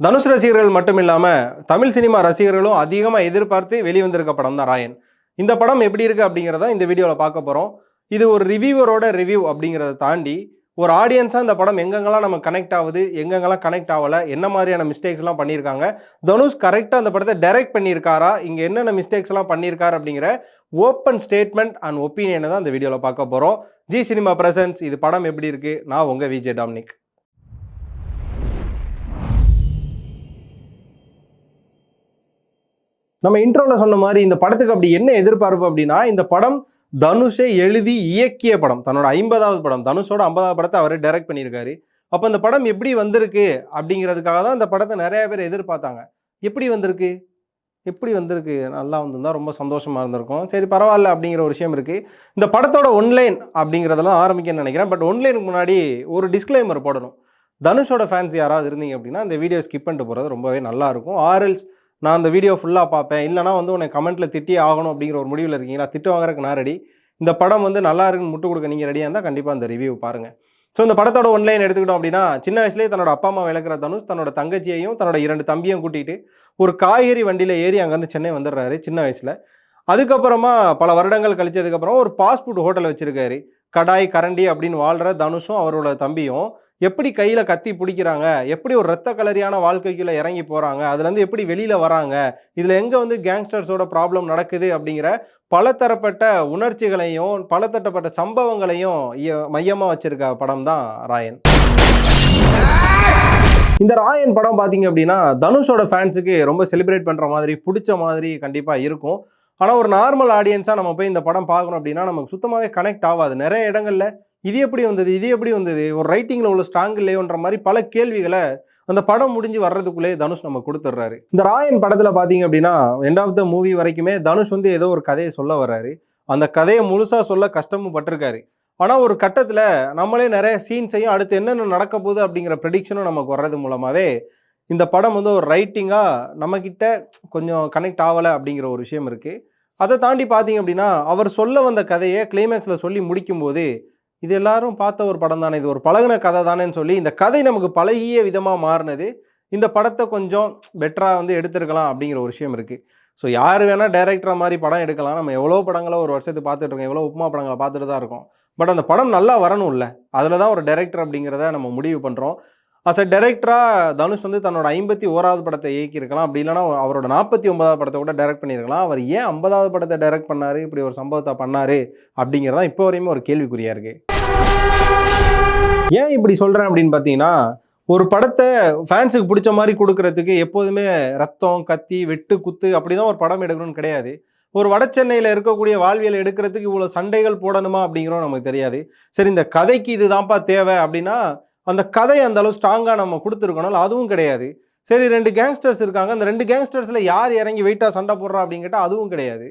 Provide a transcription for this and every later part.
தனுஷ் ரசிகர்கள் மட்டும் இல்லாமல் தமிழ் சினிமா ரசிகர்களும் அதிகமாக எதிர்பார்த்து வெளிவந்திருக்க படம் தான் ராயன். இந்த படம் எப்படி இருக்குது அப்படிங்கிறத இந்த வீடியோவில் பார்க்க போகிறோம் இது ஒரு ரிவ்யூவரோட ரிவ்யூ அப்படிங்கிறத தாண்டி ஒரு ஆடியன்ஸாக இந்த படம் எங்கெங்கெல்லாம் நம்ம கனெக்ட் ஆகுது எங்கெங்கெல்லாம் கனெக்ட் ஆகலை என்ன மாதிரியான மிஸ்டேக்ஸ்லாம் பண்ணியிருக்காங்க தனுஷ் கரெக்டாக அந்த படத்தை டைரக்ட் பண்ணியிருக்காரா இங்கே என்னென்ன மிஸ்டேக்ஸ்லாம் பண்ணியிருக்காரு அப்படிங்கிற ஓப்பன் ஸ்டேட்மெண்ட் அண்ட் ஒப்பீனியனை தான் இந்த வீடியோவில் பார்க்க போகிறோம் ஜி சினிமா பிரசன்ஸ் இது படம் எப்படி இருக்குது நான் உங்கள் விஜய் டாமினிக். நம்ம இன்ட்ரோவில் சொன்ன மாதிரி இந்த படத்துக்கு அப்படி என்ன எதிர்பார்ப்பு அப்படின்னா இந்த படம் தனுஷை எழுதி இயக்கிய படம் தன்னோட ஐம்பதாவது படம் தனுஷோட ஐம்பதாவது படத்தை அவர் டைரக்ட் பண்ணியிருக்காரு. அப்போ இந்த படம் எப்படி வந்திருக்கு அப்படிங்கிறதுக்காக தான் இந்த படத்தை நிறைய பேர் எதிர்பார்த்தாங்க. எப்படி வந்திருக்கு? எப்படி வந்திருக்கு? நல்லா வந்திருந்தா ரொம்ப சந்தோஷமாக இருந்திருக்கும். சரி பரவாயில்ல அப்படிங்கிற ஒரு விஷயம் இருக்குது இந்த படத்தோட ஒன்லைன் அப்படிங்கிறதெல்லாம் ஆரம்பிக்கணும்னு நினைக்கிறேன். பட் ஒன்லைனுக்கு முன்னாடி ஒரு டிஸ்க்ளைமர் போடணும். தனுஷோட ஃபேன்ஸ் யாராவது இருந்தீங்க அப்படின்னா இந்த வீடியோ ஸ்கிப் பண்ணிட்டு போகிறது ரொம்பவே நல்லா இருக்கும். ஆர்எல்ஸ் நான் அந்த வீடியோ ஃபுல்லாக பார்ப்பேன். இல்லைனா வந்து உன்னை கமெண்ட்டில் திட்டி ஆகணும் அப்படிங்கிற ஒரு முடிவில் இருக்கீங்களா? திட்டு வாங்குறதுக்கு நான் ரெடி இந்த படம் வந்து நல்லா இருக்குன்னு முட்டு கொடுக்க நீங்கள் ரெடியாக இருந்தால் கண்டிப்பாக அந்த ரிவ்யூ பாருங்கள் ஸோ இந்த படத்தோட ஒன்லைன் எடுத்துக்கிட்டோம் அப்படின்னா சின்ன வயசுலேயே தன்னோட அப்பா அம்மா விளக்குற தனுஷ் தன்னோட தங்கச்சியையும் தன்னோட இரண்டு தம்பியும் கூட்டிகிட்டு ஒரு காய்கறி வண்டியில் ஏறி அங்கேருந்து சென்னை வந்துடுறாரு சின்ன வயசில். அதுக்கப்புறமா பல வருடங்கள் கழிச்சதுக்கப்புறம் ஒரு பாஸ்போர்ட் ஹோட்டல் வச்சுருக்காரு. கடாய் கரண்டி அப்படின்னு வாழ்கிற தனுஷும் அவரோட தம்பியும். எப்படி கையில் கத்தி பிடிக்கிறாங்க? எப்படி ஒரு ரத்த கலரியான வாழ்க்கைக்குள்ளே இறங்கி போகிறாங்க அதுலேருந்து எப்படி வெளியில் வராங்க? இதில் எங்கே வந்து கேங்ஸ்டர்ஸோட ப்ராப்ளம் நடக்குது அப்படிங்கிற பலதரப்பட்ட உணர்ச்சிகளையும் பலதரப்பட்ட சம்பவங்களையும் மையமாக வச்சுருக்க படம் தான் ராயன். இந்த ராயன் படம் பார்த்தீங்க அப்படின்னா தனுஷோட ஃபேன்ஸுக்கு ரொம்ப செலிப்ரேட் பண்ணுற மாதிரி பிடிச்ச மாதிரி கண்டிப்பாக இருக்கும். ஆனால் ஒரு நார்மல் ஆடியன்ஸாக நம்ம போய் இந்த படம் பார்க்கணும் அப்படின்னா நமக்கு சுத்தமாகவே கனெக்ட் ஆகாது. நிறைய இடங்களில் இது எப்படி வந்தது? இது எப்படி வந்தது? ஒரு ரைட்டிங்கில் உள்ள ஸ்ட்ராங் இல்லையோன்ற மாதிரி பல கேள்விகளை அந்த படம் முடிஞ்சு வர்றதுக்குள்ளே தனுஷ் நம்ம கொடுத்துட்றாரு இந்த ராயன் படத்தில் பார்த்தீங்க அப்படின்னா எண்ட் ஆஃப் த மூவி வரைக்குமே தனுஷ் வந்து ஏதோ ஒரு கதையை சொல்ல வர்றாரு. அந்த கதையை முழுசாக சொல்ல கஷ்டமும் பட்டிருக்காரு ஆனால் ஒரு கட்டத்தில் நம்மளே நிறைய சீன்ஸையும் அடுத்து என்னென்ன நடக்க போகுது அப்படிங்கிற ப்ரெடிக்ஷனும் நமக்கு வர்றது மூலமாகவே இந்த படம் வந்து ஒரு ரைட்டிங்காக நம்மக்கிட்ட கொஞ்சம் கனெக்ட் ஆகலை அப்படிங்கிற ஒரு விஷயம் இருக்குது அதை தாண்டி பார்த்தீங்க அப்படின்னா அவர் சொல்ல வந்த கதையை கிளைமேக்ஸில் சொல்லி முடிக்கும்போது இது எல்லாரும் பார்த்த ஒரு படம் தானே? இது ஒரு பழகின கதை தானேன்னு சொல்லி இந்த கதை நமக்கு பழகிய விதமாக மாறினது. இந்த படத்தை கொஞ்சம் பெட்டராக வந்து எடுத்திருக்கலாம் அப்படிங்கிற ஒரு விஷயம் இருக்குது ஸோ யார் வேணால் டைரக்டர் மாதிரி படம் எடுக்கலாம். நம்ம எவ்வளோ படங்களை ஒரு வருஷத்துக்கு பார்த்துட்டு இருக்கோம். எவ்வளோ உப்புமா படங்களை பார்த்துட்டு தான் இருக்கோம். பட் அந்த படம் நல்லா வரணும் இல்லை அதில் தான் ஒரு டைரக்டர் அப்படிங்கிறத நம்ம முடிவு பண்ணுறோம் அஸ் அ டைரக்டராக தனுஷ் வந்து தன்னோட ஐம்பத்தி ஓராவது படத்தை இயக்கியிருக்கலாம். அப்படி இல்லைனா அவரோட நாற்பத்தி ஒன்பதாவது படத்தை கூட டைரக்ட் பண்ணியிருக்கலாம். அவர் ஏன் ஐம்பதாவது படத்தை டைரக்ட் பண்ணார்? இப்படி ஒரு சம்பவத்தை பண்ணார்? அப்படிங்கிறதான் இப்போ வரையுமே ஒரு கேள்விக்குறியாக இருக்குது ஏன் இப்படி சொல்கிறேன் அப்படின்னு பார்த்தீங்கன்னா ஒரு படத்தை ஃபேன்ஸுக்கு பிடிச்ச மாதிரி கொடுக்கறதுக்கு எப்போதுமே ரத்தம் கத்தி வெட்டு குத்து அப்படி தான் ஒரு படம் எடுக்கணும்னு கிடையாது. ஒரு வட சென்னையில் இருக்கக்கூடிய வாழ்வியல் எடுக்கிறதுக்கு இவ்வளோ சண்டைகள் போடணுமா அப்படிங்கிறோம் நமக்கு தெரியாது. சரி இந்த கதைக்கு இதுதான்ப்பா தேவை அப்படின்னா அந்த கதை அந்த அளவு ஸ்ட்ராங்காக நம்ம கொடுத்துருக்கணும். அதுவும் கிடையாது. சரி ரெண்டு கேங்ஸ்டர்ஸ் இருக்காங்க. அந்த ரெண்டு கேங்ஸ்டர்ஸில் யார் இறங்கி வெயிட்டாக சண்டை போடுறா அப்படின்னு கேட்டால் அதுவும் கிடையாது.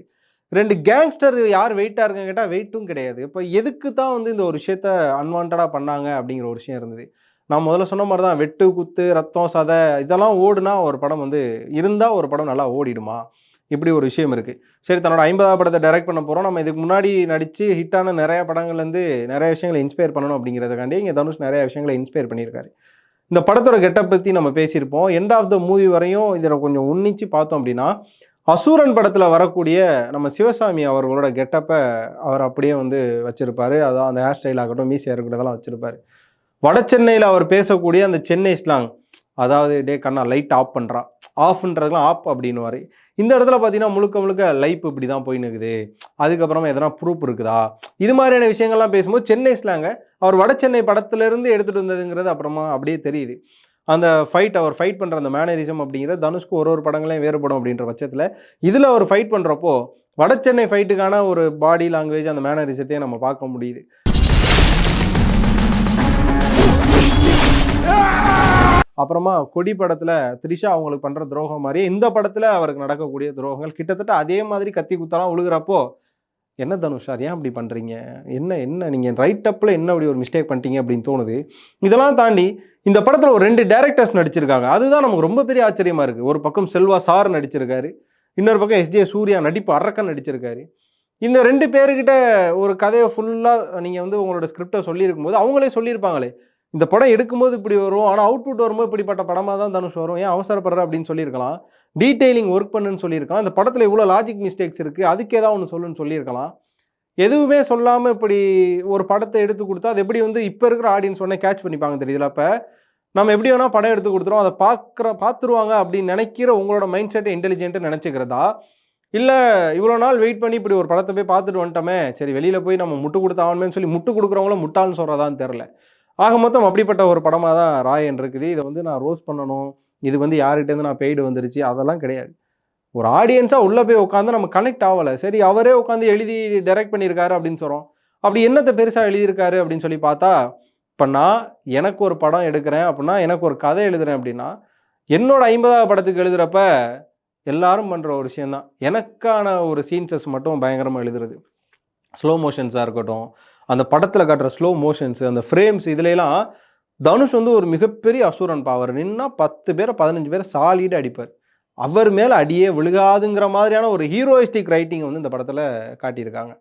ரெண்டு கேங்ஸ்டர் யார் வெயிட்டாக இருக்குன்னு கேட்டால் வெயிட்டும் கிடையாது. இப்போ எதுக்கு தான் வந்து இந்த ஒரு விஷயத்த அன்வான்டாக பண்ணாங்க அப்படிங்கிற ஒரு விஷயம் இருந்தது. நான் முதல்ல சொன்ன மாதிரி தான் வெட்டு குத்து ரத்தம் சதை இதெல்லாம் ஓடுனா ஒரு படம் வந்து இருந்தால் ஒரு படம் நல்லா ஓடிடுமா? இப்படி ஒரு விஷயம் இருக்குது சரி தன்னோட ஐம்பதாவது படத்தை டைரக்ட் பண்ண போகிறோம் நம்ம இதுக்கு முன்னாடி நடித்து ஹிட்டான நிறைய படங்கள்லேருந்து நிறைய விஷயங்களை இன்ஸ்பயர் பண்ணணும் அப்படிங்கிறதுக்காண்டி இங்கே தனுஷ் நிறைய விஷயங்களை இன்ஸ்பயர் பண்ணியிருக்காரு. இந்த படத்தோட கெட்டப் பற்றி நம்ம பேசியிருப்போம். எண்ட் ஆஃப் த மூவி வரையும் இதில் கொஞ்சம் உன்னிச்சு பார்த்தோம் அப்படின்னா அசூரன் படத்தில் வரக்கூடிய நம்ம சிவசாமி அவர்களோட கெட்டப்பை அவர் அப்படியே வந்து வச்சுருப்பார். அதான் அந்த ஹேர் ஸ்டைல் ஆகட்டும் மீசியாக இருக்கிறதெல்லாம் வச்சுருப்பார். வட சென்னையில் அவர் பேசக்கூடிய அந்த சென்னை ஸ்லாங் அதாவது டே கண்ணா லைட் ஆஃப் பண்ணுறா ஆஃப்ன்றதுலாம் ஆப் அப்படின்னு இந்த இடத்துல பார்த்தீங்கன்னா முழுக்க முழுக்க லைஃப் இப்படி தான் போயின்னு இருக்குது அதுக்கப்புறமா எதனா ப்ரூஃப் இருக்குதா? இது மாதிரியான விஷயங்கள்லாம் பேசும்போது சென்னை ஸ்லாங்க அவர் வட சென்னை படத்துலேருந்து எடுத்துகிட்டு வந்ததுங்கிறது அப்புறமா அப்படியே தெரியுது. அந்த ஃபைட் அவர் ஃபைட் பண்ணுற அந்த மேனரிசம் அப்படிங்கிறது தனுஷ்க்கு ஒரு ஒரு படங்களையும் வேறுபடும் அப்படின்ற பட்சத்தில் இதில் அவர் ஃபைட் பண்ணுறப்போ வட சென்னை ஃபைட்டுக்கான ஒரு பாடி லாங்குவேஜ் அந்த மேனரிசத்தையும் நம்ம பார்க்க முடியுது. அப்புறமா கொடி படத்தில் த்ரிஷா அவங்களுக்கு பண்ணுற துரோகம் மாதிரியே இந்த படத்தில் அவருக்கு நடக்கக்கூடிய துரோகங்கள் கிட்டத்தட்ட அதே மாதிரி கத்தி குத்தலாம் உழுகிறப்போ என்ன தனுஷ் ஏன் அப்படி பண்ணுறீங்க என்ன என்ன நீங்கள் ரைட் அப்பில் என்ன அப்படி ஒரு மிஸ்டேக் பண்ணிட்டீங்க அப்படின்னு தோணுது. இதெல்லாம் தாண்டி இந்த படத்தில் ஒரு ரெண்டு டேரக்டர்ஸ் நடிச்சிருக்காங்க. அதுதான் நமக்கு ரொம்ப பெரிய ஆச்சரியமாக இருக்குது ஒரு பக்கம் செல்வா சார் நடிச்சிருக்காரு. இன்னொரு பக்கம் எஸ்ஜே சூர்யா நடிப்பு அரக்கன் நடிச்சிருக்காரு. இந்த ரெண்டு பேர்கிட்ட ஒரு கதையை ஃபுல்லாக நீங்கள் வந்து உங்களோட ஸ்கிரிப்டை சொல்லியிருக்கும் போது அவங்களே சொல்லியிருப்பாங்களே. இந்த படம் எடுக்கும்போது இப்படி வரும் ஆனால் அவுட்புட் வரும்போது இப்படிப்பட்ட படமாக தான் தனுஷ் வரும். ஏன் அவசரப்படுற அப்படின்னு சொல்லியிருக்கலாம். டீட்டெயிலிங் ஒர்க் பண்ணுன்னு சொல்லியிருக்கலாம். இந்த படத்தில் இவ்வளோ லாஜிக் மிஸ்டேக்ஸ் இருக்குது அதுக்கு ஏதாவது ஒன்று சொல்லுன்னு சொல்லியிருக்கலாம். எதுவுமே சொல்லாமல் இப்படி ஒரு படத்தை எடுத்து கொடுத்தா அது எப்படி வந்து இப்போ இருக்கிற ஆடியன்ஸ் உடனே கேட்ச் பண்ணிப்பாங்க தெரியுதுல? அப்போ நம்ம எப்படி வேணால் படம் எடுத்து கொடுத்துரும் அதை பார்க்குற பார்த்துருவாங்க அப்படின்னு நினைக்கிற உங்களோட மைண்ட் செட்டை இன்டெலிஜென்ட்டு நினச்சிக்கிறதா? இல்லை இவ்வளோ நாள் வெயிட் பண்ணி இப்படி ஒரு படத்தை போய் பார்த்துட்டு வந்துட்டோமே சரி வெளியில் போய் நம்ம முட்டு கொடுத்தாவணுமே சொல்லி முட்டு கொடுக்குறவங்கள முட்டாள்னு சொல்கிறதான்னு தெரில ஆக மொத்தம் அப்படிப்பட்ட ஒரு படமாக தான் ராயன் இருக்குது. இதை வந்து நான் ரோஸ் பண்ணணும். இது வந்து யார்கிட்டேருந்து நான் பெய்டு வந்துருச்சு? அதெல்லாம் கிடையாது. ஒரு ஆடியன்ஸாக உள்ளே போய் உட்காந்து நம்ம கனெக்ட் ஆகலை. சரி அவரே உட்காந்து எழுதி டைரக்ட் பண்ணியிருக்காரு அப்படின்னு சொல்கிறோம் அப்படி என்னத்தை பெருசாக எழுதியிருக்காரு அப்படின்னு சொல்லி பார்த்தா இப்போ நான் எனக்கு ஒரு படம் எடுக்கிறேன் அப்படின்னா எனக்கு ஒரு கதை எழுதுகிறேன் அப்படின்னா என்னோட ஐம்பதாவது படத்துக்கு எழுதுகிறப்ப எல்லாரும் பண்ணுற ஒரு விஷயந்தான் எனக்கான ஒரு சீன்சஸ் மட்டும் பயங்கரமாக எழுதுறது. ஸ்லோ மோஷன்ஸாக இருக்கட்டும் அந்த படத்தில் காட்டுற ஸ்லோ மோஷன்ஸ் அந்த ஃப்ரேம்ஸ் இதுலலாம் தனுஷ் வந்து ஒரு மிகப்பெரிய அசுரன் பாவர் நின்னா பத்து பேரை பதினஞ்சு பேரை சாலிடு அடிப்பார். அவர் மேலே அடியே விழுகாதுங்கிற மாதிரியான ஒரு ஹீரோயிஸ்டிக் ரைட்டிங் வந்து இந்த படத்தில் காட்டியிருக்காங்க.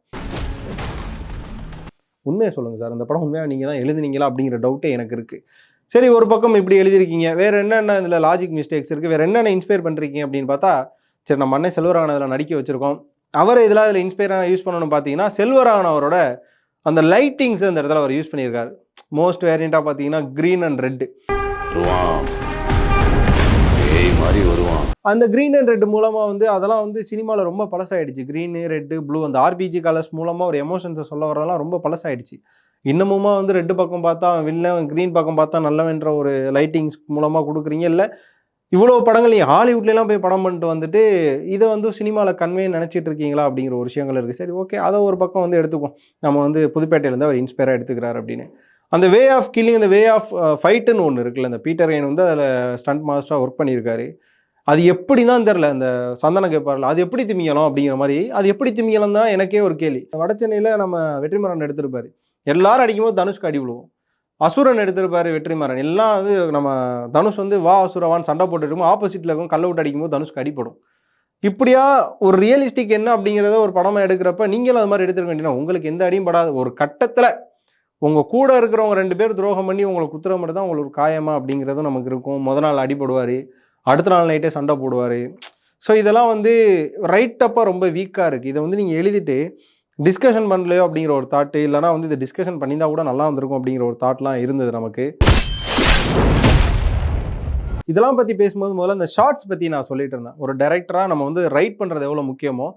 உண்மையை சொல்லுங்கள் சார் இந்த படம் உண்மையாக நீங்கள் தான் எழுதுனீங்களா அப்படிங்கிற டவுட்டே எனக்கு இருக்குது சரி ஒரு பக்கம் இப்படி எழுதியிருக்கீங்க வேறு என்னென்ன இதில் லாஜிக் மிஸ்டேக்ஸ் இருக்குது வேறு என்னென்ன இன்ஸ்பயர் பண்ணுறீங்க அப்படின்னு பார்த்தா சரி நம்ம அண்ணன் செல்வராகவன் அதில் நடிக்க வச்சுருக்கோம். அவரை இதில் அதில் இன்ஸ்பயராக யூஸ் பண்ணணும்னு பார்த்தீங்கன்னா செல்வராகவன் அவரோட அந்த லைட்டிங்ஸ் அந்த இடத்துல அவர் யூஸ் பண்ணியிருக்காரு. மோஸ்ட் வேரியண்ட்டாக பார்த்தீங்கன்னா க்ரீன் அண்ட் ரெட்டு மாதிரி வருவான். அந்த க்ரீன் அண்ட் ரெட் மூலமாக வந்து அதெல்லாம் வந்து சினிமாவில் ரொம்ப பழசாயிடுச்சு. க்ரீனு ரெட்டு ப்ளூ அந்த ஆர்பிஜி கலர்ஸ் மூலமாக ஒரு எமோஷன்ஸை சொல்ல வரதெல்லாம் ரொம்ப பழசாயிடுச்சு. இன்னமுமா வந்து ரெட்டு பக்கம் பார்த்தா வில்லன் க்ரீன் பக்கம் பார்த்தா நல்லவன்ற ஒரு லைட்டிங்ஸ் மூலமாக கொடுக்குறீங்க? இல்லை இவ்வளோ படங்கள் நீ ஹாலிவுட்லலாம் போய் படம் பண்ணிட்டு வந்துட்டு இதை வந்து சினிமாவில் கன்வே நினச்சிட்டு இருக்கீங்களா அப்படிங்கிற ஒரு விஷயங்கள் இருக்குது சரி ஓகே அதை ஒரு பக்கம் வந்து எடுத்துக்குவோம் நம்ம வந்து புதுப்பேட்டையிலேருந்து அவர் இன்ஸ்பயராக எடுத்துக்கிறார் அப்படின்னு. அந்த வே ஆஃப் கில்லிங் அந்த வே ஆஃப் ஃபைட்டுன்னு ஒன்று இருக்குல்ல இந்த பீட்டர் ரெயின் வந்து அதில் ஸ்டண்ட் மாஸ்டராக ஒர்க் பண்ணியிருக்காரு. அது எப்படி தான் தெரில அந்த சந்தனம் கேட்பார்ல அது எப்படி திமிங்கலாம் அப்படிங்கிற மாதிரி அது எப்படி திமிங்கலம் தான் எனக்கே ஒரு கேள்வி. வடச்சென்னையில் நம்ம வெற்றிமரன் எடுத்திருப்பாரு எல்லாரும் அடிக்கும்போது தனுஷ்க்கு அடி விழுவோம். அசுரன் எடுத்திருப்பாரு வெற்றிமாறன். எல்லாம் வந்து நம்ம தனுஷ் வந்து வா அசுரவான்னு சண்டை போட்டுருக்கும் ஆப்போசிட்டில் இருக்கும் கல்ல விட்டு அடிக்கும்போது தனுஷ்க்கு அடிப்படும் இப்படியா ஒரு ரியலிஸ்டிக் என்ன அப்படிங்கிறத ஒரு படமாக எடுக்கிறப்ப நீங்களும் அது மாதிரி எடுத்துருக்க வேண்டியனா உங்களுக்கு எந்த அடியும் படாது. ஒரு கட்டத்தில் உங்கள் கூட இருக்கிறவங்க ரெண்டு பேர் துரோகம் பண்ணி உங்களை குத்துற மட்டும் தான் உங்களுக்கு காயமா அப்படிங்கிறதும் நமக்கு இருக்கும். முத நாள் அடிபடுவார். அடுத்த நாள் நைட்டே சண்டை போடுவார். ஸோ இதெல்லாம் வந்து ரைட்டப்பாக ரொம்ப வீக்காக இருக்குது இதை வந்து நீங்கள் எழுதிட்டு டிஸ்கஷன் பண்ணலையோ அப்படிங்கிற ஒரு தாட்டு இல்லைனா வந்து இதை டிஸ்கஷன் பண்ணியிருந்தா கூட நல்லா வந்திருக்கும் அப்படிங்கிற ஒரு தாட்லாம் இருந்தது நமக்கு. இதெல்லாம் பற்றி பேசும்போது முதல்ல இந்த ஷார்ட்ஸ் பற்றி நான் சொல்லிட்டு இருந்தேன். ஒரு டைரக்டராக நம்ம வந்து ரைட் பண்ணுறது எவ்வளோ முக்கியமோ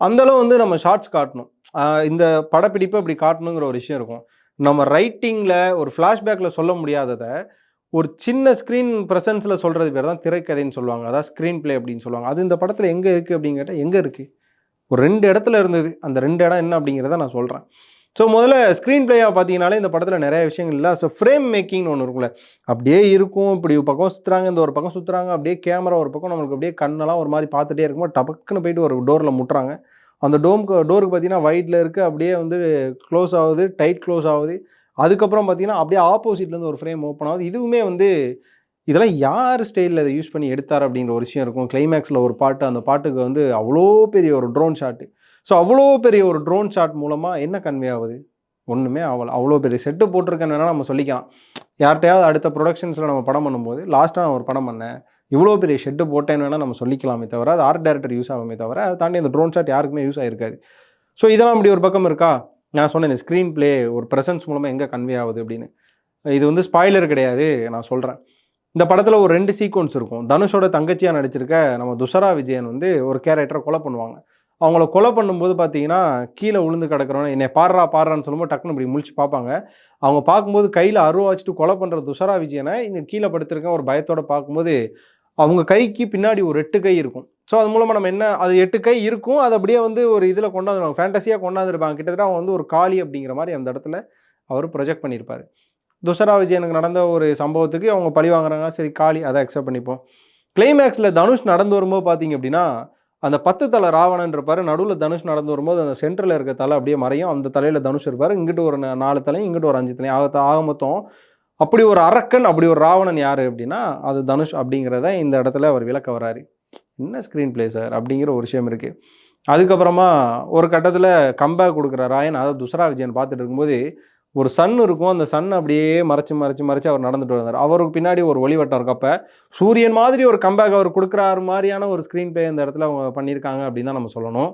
அந்தளவு வந்து நம்ம ஷார்ட்ஸ் காட்டணும். இந்த படப்பிடிப்பு அப்படி காட்டணுங்கிற ஒரு விஷயம் இருக்கும். நம்ம ரைட்டிங்கில் ஒரு ஃப்ளாஷ்பேக்கில் சொல்ல முடியாததை ஒரு சின்ன ஸ்க்ரீன் ப்ரெசன்ஸில் சொல்கிறது பேர் தான் திரைக்கதைன்னு சொல்லுவாங்க. அதான் ஸ்க்ரீன் ப்ளே அப்படின்னு சொல்லுவாங்க. அது இந்த படத்தில் எங்கே இருக்குது அப்படின்னு கேட்டால் எங்கே இருக்குது ஒரு ரெண்டு இடத்துல இருந்தது. அந்த ரெண்டு இடம் என்ன அப்படிங்கிறத நான் சொல்கிறேன் ஸோ முதல்ல ஸ்க்ரீன் பிளேயாக பார்த்தீங்கனாலே இந்த படத்தில் நிறைய விஷயங்கள் இல்லை. ஸோ ஃப்ரேம் மேக்கிங்னு ஒன்று இருக்கும்ல. அப்படியே இருக்கும். இப்படி ஒரு பக்கம் சுற்றுறாங்க இந்த ஒரு பக்கம் சுற்றுறாங்க அப்படியே கேமரா ஒரு பக்கம் நம்மளுக்கு அப்படியே கண்ணெல்லாம் ஒரு மாதிரி பார்த்துட்டே இருக்கும்போது டபக்குன்னு போயிட்டு ஒரு டோரில் முட்டுறாங்க. அந்த டோம்க்கு டோருக்கு பார்த்தீங்கன்னா வைட்டில் இருக்குது அப்படியே வந்து க்ளோஸ் ஆகுது டைட் க்ளோஸ் ஆகுது. அதுக்கப்புறம் பார்த்தீங்கன்னா அப்படியே ஆப்போசிட்லேருந்து ஒரு ஃப்ரேம் ஓப்பன் ஆகுது. இதுவுமே வந்து இதெல்லாம் யார் ஸ்டைலில் இதை யூஸ் பண்ணி எடுத்தார் அப்படிங்கிற ஒரு விஷயம் இருக்கும். கிளைமேக்ஸில் ஒரு பாட்டு அந்த பாட்டுக்கு வந்து அவ்வளோ பெரிய ஒரு ட்ரோன் ஷாட்டு ஸோ அவ்வளோ பெரிய ஒரு ட்ரோன் ஷாட் மூலமாக என்ன கன்வே ஆகுது ஒன்றுமே அவ்வளோ அவ்வளோ பெரிய செட்டு போட்டிருக்கேன்னு வேணால் நம்ம சொல்லிக்கலாம். யார்கிட்டையாவது அடுத்த ப்ரொடக்ஷன்ஸில் நம்ம படம் பண்ணும்போது லாஸ்ட்டாக நான் ஒரு படம் பண்ணேன். இவ்வளோ பெரிய ஷெட்டு போட்டேன்னு வேணால் நம்ம சொல்லிக்கலாமே தவிர அது ஆர்ட் டேரக்டர் யூஸ் ஆகுமே தவிர அதை தாண்டி அந்த ட்ரோன் ஷாட் யாருக்குமே யூஸ் ஆகிருக்காது ஸோ இதெல்லாம் இப்படி ஒரு பக்கம் இருக்கா? நான் சொன்னேன் இந்த ஸ்க்ரீன் ப்ளே ஒரு ப்ரெசன்ஸ் மூலமாக எங்கே கன்வே ஆகுது அப்படின்னு. இது வந்து ஸ்பாய்லர் கிடையாது நான் சொல்கிறேன் இந்த படத்தில் ஒரு ரெண்டு சீக்வன்ஸ் இருக்கும். தனுஷோட தங்கச்சியாக நடிச்சிருக்க நம்ம துஷரா விஜயன் வந்து ஒரு கேரக்டரை கொலை பண்ணுவாங்க. அவங்கள கொலை பண்ணும்போது பார்த்தீங்கன்னா கீழே விழுந்து கிடக்கிறவன என்னை பாடுறா பாடுறான்னு சொல்லும்போது டக்குன்னு இப்படி முழிச்சு பார்ப்பாங்க. அவங்க பார்க்கும்போது கையில் அருவா வச்சுட்டு கொலை பண்ணுற துஷரா விஜயனை இங்கே கீழே படுத்திருக்கேன் ஒரு பயத்தோடு பார்க்கும்போது அவங்க கைக்கு பின்னாடி ஒரு எட்டு கை இருக்கும். ஸோ அது மூலமாக நம்ம என்ன அது எட்டு கை இருக்கும். அது அப்படியே வந்து ஒரு இதில் கொண்டாந்துருவாங்க. ஃபேண்டஸியாக கொண்டாந்துருப்பாங்க. கிட்டத்தட்ட அவங்க வந்து ஒரு காளி அப்படிங்கிற மாதிரி அந்த இடத்துல அவர் ப்ரொஜெக்ட் பண்ணியிருப்பார் துஷரா விஜயனுக்கு நடந்த ஒரு சம்பவத்துக்கு அவங்க பழி வாங்குறாங்க. சரி காளி அதை அக்செப்ட் பண்ணிப்போம். கிளைமேக்ஸில் தனுஷ் நடந்து வரும்போது பார்த்தீங்க அப்படின்னா அந்த பத்து தலை ராவணன் இருப்பார். நடுவில் தனுஷ் நடந்து வரும்போது அந்த சென்டரில் இருக்க தலை அப்படியே மறையும். அந்த தலையில் தனுஷ் இருப்பார். இங்கிட்டு ஒரு நாலு தலையும் இங்கிட்டு ஒரு அஞ்சு தலையும். ஆக ஆக மொத்தம் அப்படி ஒரு அரக்கன் அப்படி ஒரு ராவணன் யார் அப்படின்னா அது தனுஷ் அப்படிங்கிறத இந்த இடத்துல அவர் விளக்க வராரு என்ன ஸ்க்ரீன் பிளே சார் அப்படிங்கிற ஒரு விஷயம் இருக்குது அதுக்கப்புறமா ஒரு கட்டத்தில் கம்பேக் கொடுக்குற ராயன் அதாவது துஷரா விஜயன் பார்த்துட்டு இருக்கும்போது ஒரு சன் இருக்கும் அந்த சன் அப்படியே மறைச்சு மறைச்சு மறைச்சு அவர் நடந்துட்டு வந்தார். அவருக்கு பின்னாடி ஒரு ஒளிவட்டம் இருக்கப்ப சூரியன் மாதிரி ஒரு கம்பேக் அவர் கொடுக்குறாரு மாதிரியான ஒரு ஸ்க்ரீன் பிளே இந்த இடத்துல அவங்க பண்ணியிருக்காங்க அப்படின்னு தான் நம்ம சொல்லணும்.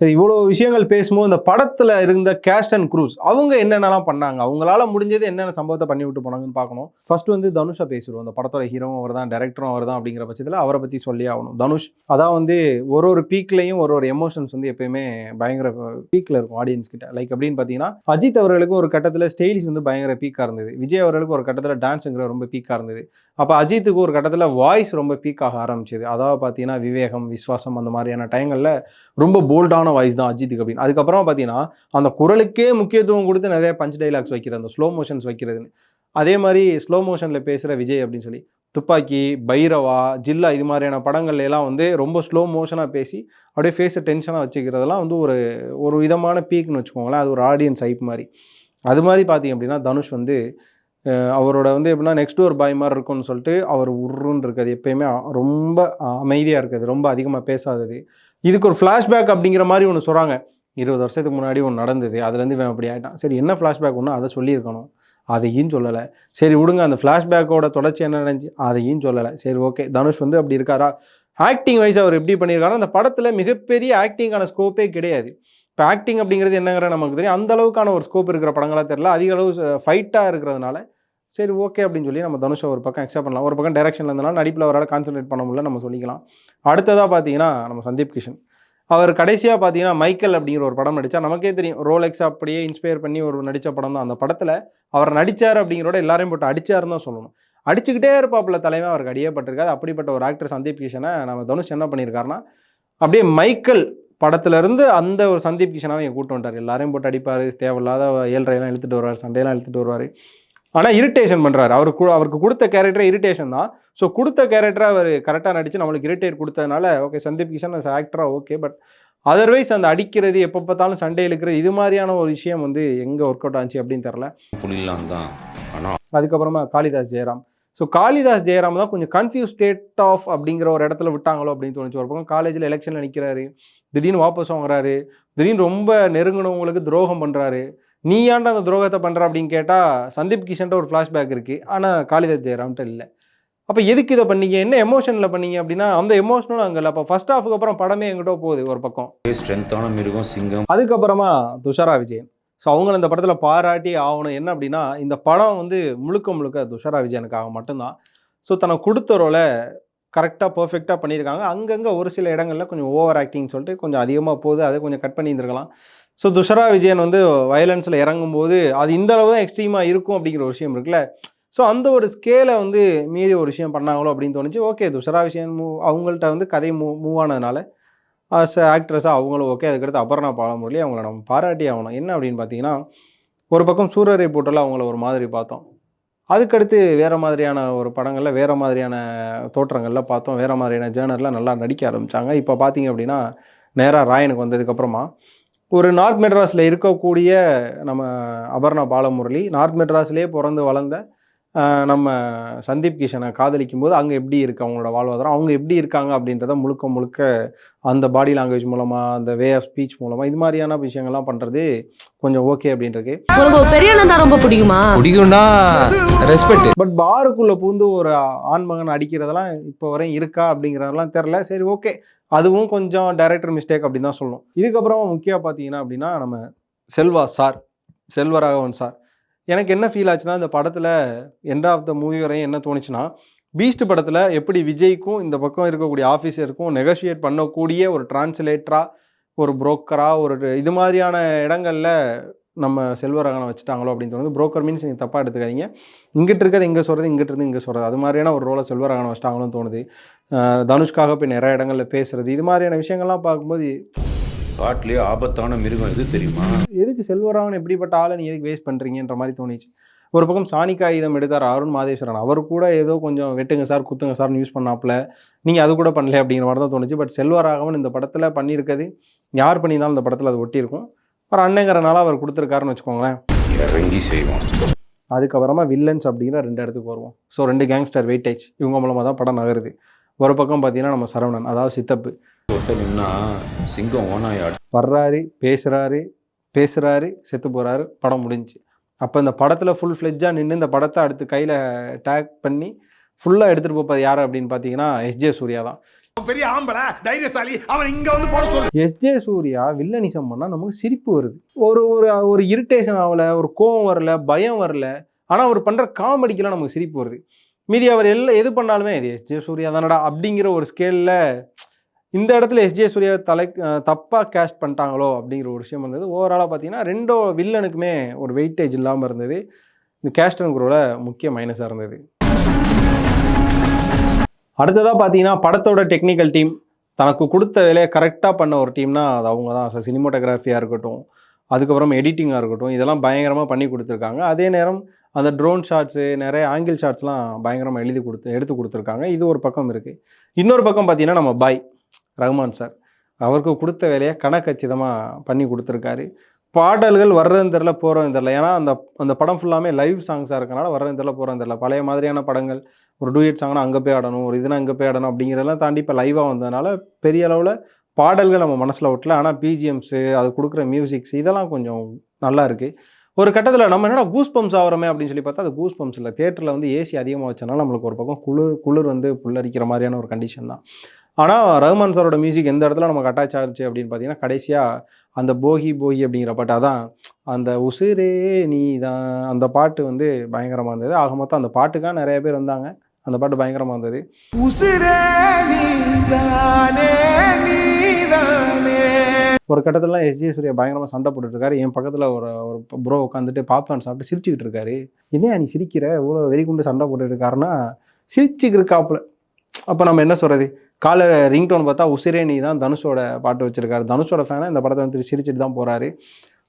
சரி இவ்வளோ விஷயங்கள் பேசும்போது இந்த படத்தில் இருந்த கேஸ்ட் அண்ட் க்ரூஸ் அவங்க என்னென்னலாம் பண்ணாங்க? அவங்களால முடிஞ்சது என்னென்ன சம்பவத்தை பண்ணி விட்டு போனாங்கன்னு பார்க்கணும். ஃபர்ஸ்ட் வந்து தனுஷா பேசிடுவோம். அந்த படத்தோட ஹீரோவும் அவர் தான் டேரக்டரும் அவர் தான் அப்படிங்கிற பட்சத்தில் அவரை பற்றி சொல்லி ஆகணும். தனுஷ் அதான் வந்து ஒரு ஒரு பீக்லையும் ஒரு ஒரு எமோஷன்ஸ் வந்து எப்பயுமே பயங்கர பீக்கில் இருக்கும் ஆடியன்ஸ் கிட்ட. லைக் அப்படின்னு பார்த்தீங்கன்னா அஜித் அவர்களுக்கு ஒரு கட்டத்தில் ஸ்டைலிஷ் வந்து பயங்கர பீக்காக இருந்தது. விஜய் அவர்களுக்கு ஒரு கட்டத்தில் டான்ஸுங்கிற ரொம்ப பீக்காக இருந்தது. அப்போ அஜித்துக்கு ஒரு கட்டத்தில் வாய்ஸ் ரொம்ப பீக்காக ஆரம்பிச்சது. அதாவது பார்த்தீங்கன்னா விவேகம் விஸ்வாசம் அந்த மாதிரியான டைங்களில் ரொம்ப போல்டான வாய்ஸ் தான் அஜித்துக்கு அப்படின்னு அதுக்கப்புறம் பார்த்தீங்கன்னா அந்த குரலுக்கே முக்கியத்துவம் கொடுத்து நிறைய பஞ்ச் டைலாக்ஸ் வைக்கிறது அந்த ஸ்லோ மோஷன்ஸ் வைக்கிறதுன்னு. அதே மாதிரி ஸ்லோ மோஷனில் பேசுகிற விஜய் அப்படின்னு சொல்லி துப்பாக்கி பைரவா ஜில்லா இது மாதிரியான படங்கள்ல எல்லாம் வந்து ரொம்ப ஸ்லோ மோஷனாக பேசி அப்படியே ஃபேஸை டென்ஷனாக வச்சுக்கிறதெல்லாம் வந்து ஒரு ஒரு விதமான பீக்னு வச்சுக்கோங்களேன். அது ஒரு ஆடியன்ஸ் ஹைப் மாதிரி. அது மாதிரி பார்த்தீங்க அப்படின்னா தனுஷ் வந்து அவரோட வந்து எப்படின்னா நெக்ஸ்ட் ஒரு பாய் மாதிரி இருக்கும்னு சொல்லிட்டு அவர் உருன்னு இருக்காது. எப்பயுமே ரொம்ப அமைதியாக இருக்கிறது ரொம்ப அதிகமாக பேசாதது. இதுக்கு ஒரு ஃப்ளாஷ்பேக் அப்படிங்கிற மாதிரி ஒன்று சொல்கிறாங்க இருபது வருஷத்துக்கு முன்னாடி ஒன்று நடந்தது. அதுலேருந்து இவன் அப்படி ஆகிட்டான் சரி என்ன ஃப்ளாஷ்பேக் ஒன்று அதை சொல்லியிருக்கணும். அதையும் சொல்லலை. சரி விடுங்க. அந்த ஃப்ளாஷ்பேக்கோட தொடர்ச்சி என்ன நடந்துச்சு? அதையும் சொல்லலை. சரி ஓகே தனுஷ் வந்து அப்படி இருக்காரா? ஆக்டிங் வைஸ் அவர் எப்படி பண்ணியிருக்காருன்னா அந்த படத்தில் மிகப்பெரிய ஆக்டிங்கான ஸ்கோப்பே கிடையாது. இப்போ ஆக்டிங் அப்படிங்கிறது என்னங்கிற நமக்கு தெரியும். அந்த அளவுக்கான ஒரு ஸ்கோப் இருக்கிற படங்களாக தெரியல. அதிக அளவு ஃபைட்டாக இருக்கிறதுனால சரி ஓகே அப்படின்னு சொல்லி நம்ம தனுஷை ஒரு பக்கம் அக்செப்ட் பண்ணலாம். ஒரு பக்கம் டைரக்ஷனில் இருந்தாலும் நடிப்பில் அவரால் கான்சன்ட்ரேட் பண்ண முடியல நம்ம சொல்லிக்கலாம். அடுத்ததாக பார்த்தீங்கன்னா நம்ம சந்தீப் கிஷன். அவர் கடைசியாக பார்த்தீங்கன்னா மைக்கேல் அப்படிங்கிற ஒரு படம் நடித்தா நமக்கே தெரியும். ரோலெக்ஸ் அப்படியே இன்ஸ்பயர் பண்ணி ஒரு நடித்த படம் தான். அந்த படத்தில் அவர் நடித்தார் அப்படிங்கிறோட எல்லாரையும் போட்டு அடிச்சாருன்னு தான் சொல்லணும். அடிச்சுக்கிட்டே இருப்பாப்புல தலைமை அவருக்கு அடியப்பட்டிருக்காது. அப்படிப்பட்ட ஒரு ஆக்டர் சந்தீப் கிஷனை நம்ம தனுஷ் என்ன பண்ணியிருக்காருன்னா அப்படியே மைக்கேல் படத்துலேருந்து அந்த ஒரு சந்தீப் கிஷனாவை இங்கே கூட்டு வந்துட்டார். எல்லாரையும் போட்டு அடிப்பார். தேவையில்லாத ஏழ்றையெல்லாம் இழுத்துட்டு வருவார் சண்டையெல்லாம் இழுத்துட்டு வருவார். ஆனால் இரிட்டேஷன் பண்ணுறாரு அவருக்கு அவருக்கு கொடுத்த கேரக்டரே இரிட்டேஷன் தான். ஸோ கொடுத்த கேரக்டரை அவர் கரெக்டாக நடித்து நம்மளுக்கு இரிட்டேட் கொடுத்ததுனால ஓகே சந்தீப் கிஷன் as ஆக்டராக ஓகே பட் அதர்வைஸ் அந்த அடிக்கிறது எப்போ பார்த்தாலும் சண்டை இழுக்கிறது இது மாதிரியான ஒரு விஷயம் வந்து எங்கே ஒர்க் அவுட் ஆச்சு அப்படின்னு தெரில புரியலாம் தான். ஆனால் அதுக்கப்புறமா காளிதாஸ் ஜெயராம். ஸோ காளிதாஸ் ஜெயராம் தான் கொஞ்சம் கன்ஃபியூஸ் ஸ்டேட் ஆஃப் அப்படிங்கிற ஒரு இடத்துல விட்டாங்களோ அப்படின்னு தோணுச்சு. ஒரு பக்கம் காலேஜில் எலெக்ஷனில் நிற்கிறாரு திடீர்னு வாபஸ் வாங்குறாரு. திடீர்னு ரொம்ப நெருங்கினவங்களுக்கு துரோகம் பண்ணுறாரு நீ ஏன்டா அந்த துரோகத்தை பண்ணுற அப்படின்னு கேட்டால் சந்தீப் கிஷன்ட்ட ஒரு ஃப்ளாஷ்பேக் இருக்குது ஆனால் காளிதாஸ் ஜெயராம்கிட்ட இல்லை. அப்போ எதுக்கு இதை பண்ணீங்க? என்ன எமோஷனில் பண்ணீங்க அப்படின்னா அந்த எமோஷனும் அங்கே இல்லை. அப்போ ஃபர்ஸ்ட் ஹாஃபுக்கு அப்புறம் படமே எங்கிட்ட போகுது ஒரு பக்கம். ஸ்ட்ரென்த்தான மிருகம் சிங்கம். அதுக்கப்புறமா துஷாரா விஜயன். ஸோ அவங்க இந்த படத்தில் பாராட்டி ஆகணும். என்ன அப்படின்னா இந்த படம் வந்து முழுக்க முழுக்க துஷாரா விஜயனுக்காக மட்டும்தான். ஸோ தனக்கு கொடுத்த ரோலை கரெக்டாக பர்ஃபெக்டாக பண்ணியிருக்காங்க. அங்கங்கே ஒரு சில இடங்களில் கொஞ்சம் ஓவர் ஆக்டிங் சொல்லிட்டு கொஞ்சம் அதிகமாக போகுது. அதை கொஞ்சம் கட் பண்ணியிருந்திருக்கலாம் ஸோ துஷரா விஜயன் வந்து வயலன்ஸில் இறங்கும்போது அது இந்த அளவு தான் எக்ஸ்ட்ரீமாக இருக்கும் அப்படிங்கிற ஒரு விஷயம் இருக்குல்ல? ஸோ அந்த ஒரு ஸ்கேலை வந்து மீறி ஒரு விஷயம் பண்ணாங்களோ அப்படின்னு தோணுச்சு. ஓகே துஷரா விஜயன் மூவ் அவங்கள்ட்ட வந்து கதை மூ மூவ் ஆனதுனால ஆஸ் ஆக்ட்ரஸாக அவங்களும் ஓகே அதுக்கடுத்து அபர்ணா பாலமுரளி அவங்கள நம்ம பாராட்டி ஆகணும். என்ன அப்படின்னு பார்த்தீங்கன்னா ஒரு பக்கம் சூரரை போட்டில் அவங்கள ஒரு மாதிரி பார்த்தோம். அதுக்கடுத்து வேறு மாதிரியான ஒரு படங்களில் வேறு மாதிரியான தோற்றங்களில் பார்த்தோம். வேறு மாதிரியான ஜேர்னரில் நல்லா நடிக்க ஆரம்பித்தாங்க இப்போ பார்த்தீங்க அப்படின்னா நேராக ராயனுக்கு வந்ததுக்கப்புறமா ஒரு நார்த் மெட்ராஸில் இருக்கக்கூடிய நம்ம அபர்ணா பாலமுரளி நார்த் மெட்ராஸ்லேயே பிறந்து வளர்ந்த நம்ம சந்தீப் கிஷனை காதலிக்கும் போது அங்கே எப்படி இருக்கு அவங்களோட வாழ்வாதாரம்? அவங்க எப்படி இருக்காங்க அப்படின்றத முழுக்க முழுக்க அந்த பாடி லாங்குவேஜ் மூலமாக அந்த வே ஆஃப் ஸ்பீச் மூலமாக இது மாதிரியான விஷயங்கள்லாம் பண்ணுறது கொஞ்சம் ஓகே அப்படின்றது. ஒரு பெரிய ரொம்ப பிடிக்குமா? பிடிக்கும்னா ரெஸ்பெக்ட் பட் பாருக்குள்ளே பூந்து ஒரு ஆண்மகன் அடிக்கிறதெல்லாம் இப்போ வரையும் இருக்கா அப்படிங்கிறதெல்லாம் தெரில சரி ஓகே அதுவும் கொஞ்சம் டைரக்டர் மிஸ்டேக் அப்படின்னு தான் சொல்லணும். இதுக்கப்புறம் முக்கியம் பார்த்தீங்கன்னா அப்படின்னா நம்ம செல்வா சார் செல்வராகவன் சார். எனக்கு என்ன ஃபீல் ஆச்சுன்னா இந்த படத்தில் எண்ட் ஆஃப் த மூவி வரையும் என்ன தோணுச்சுன்னா பீஸ்ட் படத்தில் எப்படி விஜய்க்கும் இந்த பக்கம் இருக்கக்கூடிய ஆஃபீஸருக்கும் நெகோஷியேட் பண்ணக்கூடிய ஒரு டிரான்ஸ்லேட்டராக ஒரு புரோக்கராக ஒரு இது மாதிரியான இடங்களில் நம்ம செல்வராகவனை வச்சுட்டாங்களோ அப்படின்னு தோணுது புரோக்கர் மீன்ஸ் நீங்கள் தப்பாக எடுத்துக்காதீங்க. இங்கிட்டு இருக்கிறது இங்கே சொல்கிறது இங்கிட்டு இருந்து இங்கே சொல்கிறது அது மாதிரியான ஒரு ரோலை செல்வராகவன் வச்சிட்டாங்களும் தோணுது. தனுஷ்காக போய் நிறைய இடங்களில் பேசுறது. இது மாதிரியான விஷயங்கள்லாம் பார்க்கும்போது காட்டிலேயே ஆபத்தான மிருகம் எது தெரியுமா? எதுக்கு செல்வராகவன் எப்படிப்பட்ட ஆளை நீ எதுக்கு வேஸ்ட் பண்ணுறீங்கன்ற மாதிரி தோணுச்சு. ஒரு பக்கம் சாணிக்காயுதம் எடுத்தார் அருண் மாதேஸ்வரன். அவர் கூட ஏதோ கொஞ்சம் வெட்டுங்க சார் குத்துங்க சார்னு யூஸ் பண்ணாப்புல. நீங்கள் அது கூட பண்ணல அப்படிங்கிற மாதிரி தான் தோணுச்சு. பட் செல்வராகவன் இந்த படத்தில் பண்ணியிருக்கிறது யார் பண்ணியிருந்தாலும் இந்த படத்தில் அது ஒட்டியிருக்கும். ஒரு அண்ணங்கிறனால அவர் கொடுத்துருக்காருன்னு வச்சுக்கோங்களேன். இறங்கி செய்வான் அதுக்கப்புறமா வில்லன்ஸ் அப்படிங்கிற ரெண்டு இடத்துக்கு வருவோம். ஸோ ரெண்டு கேங்ஸ்டர் வெயிட்டேஜ் இவங்க மூலமாக தான் படம் நகருது. ஒரு பக்கம் பார்த்தீங்கன்னா நம்ம சரவணன் அதாவது சித்தப்பு. சிங்கம் வர்றாரு பேசுகிறாரு பேசுகிறாரு செத்து போகிறாரு படம் முடிஞ்சு. அப்போ இந்த படத்தில் ஃபுல் ஃப்ளெஜ்ஜாக நின்று இந்த படத்தை அடுத்து கையில் டேக் பண்ணி ஃபுல்லாக எடுத்துகிட்டு போகிறது யார் அப்படின்னு பார்த்தீங்கன்னா எஸ்ஜே சூர்யா தான். பெரிய ஆம்பளை தைரியசாலி அவன் இங்க வந்து போட சொல்லு. எஸ்ஜே சூர்யா வில்லனிசம் பண்ணா நமக்கு சிரிப்பு வருது. ஒரு ஒரு ஒரு இரிட்டேஷன் ஆகல ஒரு கோவம் வரல பயம் வரல ஆனால் அவர் பண்ணுற காமெடிக்கெல்லாம் நமக்கு சிரிப்பு வருது. மீதி அவர் எல்லாம் எது பண்ணாலுமே இது எஸ் ஜே சூர்யா தானடா அப்படிங்கிற ஒரு ஸ்கேலில் இந்த இடத்துல எஸ்ஜே சூர்யா தலை தப்பாக கேஸ்ட் பண்ணிட்டாங்களோ அப்படிங்கிற ஒரு விஷயம் இருந்தது ஓவராலாக பார்த்தீங்கன்னா ரெண்டோ வில்லனுக்குமே ஒரு வெயிட்டேஜ் இல்லாமல் இருந்தது. இந்த கேஸ்டனுக்குரோட முக்கிய மைனஸாக இருந்தது. அடுத்ததாக பார்த்தீங்கன்னா படத்தோட டெக்னிக்கல் டீம் தனக்கு கொடுத்த வேலையை கரெக்டாக பண்ண ஒரு டீம்னா அது அவங்க தான். சார் சினிமோட்டோகிராஃபியாக இருக்கட்டும் அதுக்கப்புறம் எடிட்டிங்காக இருக்கட்டும் இதெல்லாம் பயங்கரமாக பண்ணி கொடுத்துருக்காங்க. அதே நேரம் அந்த ட்ரோன் ஷாட்ஸு நிறைய ஆங்கிள் ஷாட்ஸ்லாம் பயங்கரமாக எழுதி கொடுத்து எடுத்து கொடுத்துருக்காங்க. இது ஒரு பக்கம் இருக்குது இன்னொரு பக்கம் பார்த்தீங்கன்னா நம்ம பாய் ரஹ்மான் சார் அவருக்கு கொடுத்த வேலையை கணக்கச்சிதமாக பண்ணி கொடுத்துருக்காரு. பாடல்கள் வர்றதுன்னு தெரில போகிறதுன்னு தெரில ஏன்னா அந்த அந்த படம் ஃபுல்லாமே லைவ் சாங்ஸாக இருக்கனால வர்றதுன்னு தெரில போகிறதுன்னு தெரில பழைய மாதிரியான படங்கள் ஒரு டூயட் சாங்னா அங்கே போய் ஆடணும் ஒரு இதுனா அங்கே போய் ஆடணும் அப்படிங்கிறதெல்லாம் தாண்டி இப்போ லைவாக வந்ததுனால பெரிய அளவில் பாடல்கள் நம்ம மனசில் ஒட்டல. ஆனால் பிஜிஎம்ஸு அது கொடுக்குற மியூசிக்ஸ் இதெல்லாம் கொஞ்சம் நல்லா இருக்குது ஒரு கட்டத்தில் நம்ம என்னடா கூஸ் பம்ப்ஸ் ஆகிறோமே அப்படின்னு சொல்லி பார்த்தா அது கூஸ் பம்ப்ஸ் இல்லை. தேட்டரில் வந்து ஏசி அதிகமாக வச்சனால நம்மளுக்கு ஒரு பக்கம் குளிர் குளிர் வந்து புல்லரிக்கிற மாதிரியான ஒரு கண்டிஷன் தான். ஆனால் ரஹ்மான் சாரோட மியூசிக் எந்த இடத்துல நமக்கு அட்டாச் ஆகிடுச்சு அப்படின்னு பார்த்தீங்கன்னா கடைசியாக அந்த போகி போகி அப்படிங்கிற பாட்டு அதான் அந்த உசுரே நீ தான் அந்த பாட்டு வந்து பயங்கரமாக இருந்தது. ஆக மொத்தம் அந்த பாட்டுக்காக நிறைய பேர் வந்தாங்க. அந்த பாட்டு பயங்கரமாக இருந்தது ஒரு கட்டத்துலலாம் எஸ்ஜே சூர்யா பயங்கரமாக சண்டை போட்டுட்டு இருக்காரு என் பக்கத்தில் ஒரு ஒரு ப்ரோ உட்காந்துட்டு பாப்கார்ன் சாப்பிட்டு சிரிச்சுக்கிட்டு இருக்காரு என்னையா நீ சிரிக்கிற? இவ்வளோ வெறி கொண்டு சண்டை போட்டுட்டு இருக்காருன்னா சிரிச்சுக்கிட்டு இருக்காப்புல அப்போ நம்ம என்ன சொல்கிறது காலை ரிங்டோன் பார்த்தா உசிரே நீ தான் தனுஷோட பாட்டு வச்சிருக்காரு. தனுஷோட ஃபேனை இந்த படத்தை வந்து சிரிச்சிட்டு தான் போகிறாரு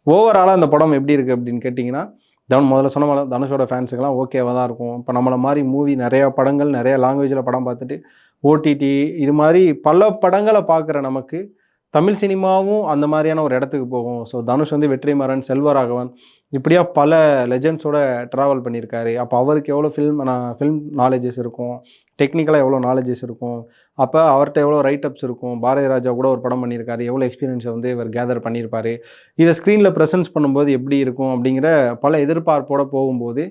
ஓவராலாக இந்த படம் எப்படி இருக்குது அப்படின்னு கேட்டிங்கன்னா தன் முதல்ல சொன்ன மாதிரி தனுஷோட ஃபேன்ஸுக்கெல்லாம் ஓகேவாக தான் இருக்கும். இப்போ நம்மளை மாதிரி மூவி நிறையா படங்கள் நிறைய லாங்குவேஜில் படம் பார்த்துட்டு ஓடிடி இது மாதிரி பல படங்களை பார்க்குற நமக்கு தமிழ் சினிமாவும் அந்த மாதிரியான ஒரு இடத்துக்கு போகும். ஸோ தனுஷ் வந்து வெற்றிமாறன் செல்வராகவன் இப்படியா பல லெஜெண்ட்ஸோட ட்ராவல் பண்ணியிருக்காரு. அப்போ அவருக்கு எவ்வளோ ஃபில்ம் நான் ஃபில்ம் நாலேஜஸ் இருக்கும்? டெக்னிக்கலாக எவ்வளோ நாலேஜஸ் இருக்கும்? அப்போ அவர்கிட்ட எவ்வளோ ரைட் அப்ஸ் இருக்கும்? பாரதி ராஜா கூட ஒரு படம் பண்ணியிருக்காரு. எவ்வளோ எக்ஸ்பீரியன்ஸை வந்து இவர் கேதர் பண்ணியிருப்பாரு? இதை ஸ்க்ரீனில் ப்ரெசன்ஸ் பண்ணும்போது எப்படி இருக்கும்? அப்படிங்கிற பல எதிர்பார்ப்போட போகும்போது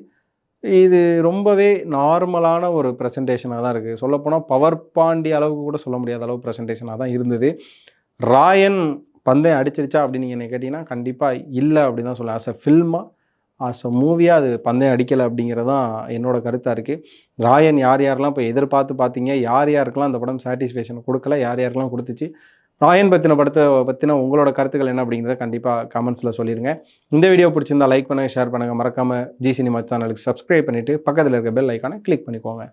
இது ரொம்பவே நார்மலான ஒரு ப்ரெசன்டேஷனாக தான் இருக்குது சொல்லப்போனால் பவர் பாண்டி அளவுக்கு கூட சொல்ல முடியாத அளவு ப்ரெசன்டேஷனாக தான் இருந்தது. ராயன் பந்தயம் அடிச்சிருச்சா அப்படின்னு நீங்கள் என்னை கேட்டிங்கன்னா கண்டிப்பாக இல்லை அப்படின்னு தான் சொல்லுவேன். ஆஸ் அ ஃபில்மாக ஆஸ் அ மூவியாக அது பந்தயம் அடிக்கலை அப்படிங்கிறது தான் என்னோட கருத்தாக இருக்குது ராயன் யார் யாரெல்லாம் இப்போ எதிர்பார்த்து பார்த்தீங்க யார் யாருக்கெல்லாம் அந்த படம் சாட்டிஸ்ஃபேக்ஷன் கொடுக்கல யார் யாருக்கெல்லாம் கொடுத்துச்சு ராயன் பற்றின படத்தை பற்றின உங்களோட கருத்துக்கள் என்ன அப்படிங்கிறத கண்டிப்பாக கமெண்ட்ஸில் சொல்லிடுங்க இந்த வீடியோ பிடிச்சிருந்தா லைக் பண்ணுங்கள் ஷேர் பண்ணுங்கள் மறக்காமல் ஜி சினிமா சேனலுக்கு சப்ஸ்கிரைப் பண்ணிவிட்டு பக்கத்தில் இருக்க பெல் ஐக்கானை கிளிக் பண்ணிக்கோங்க.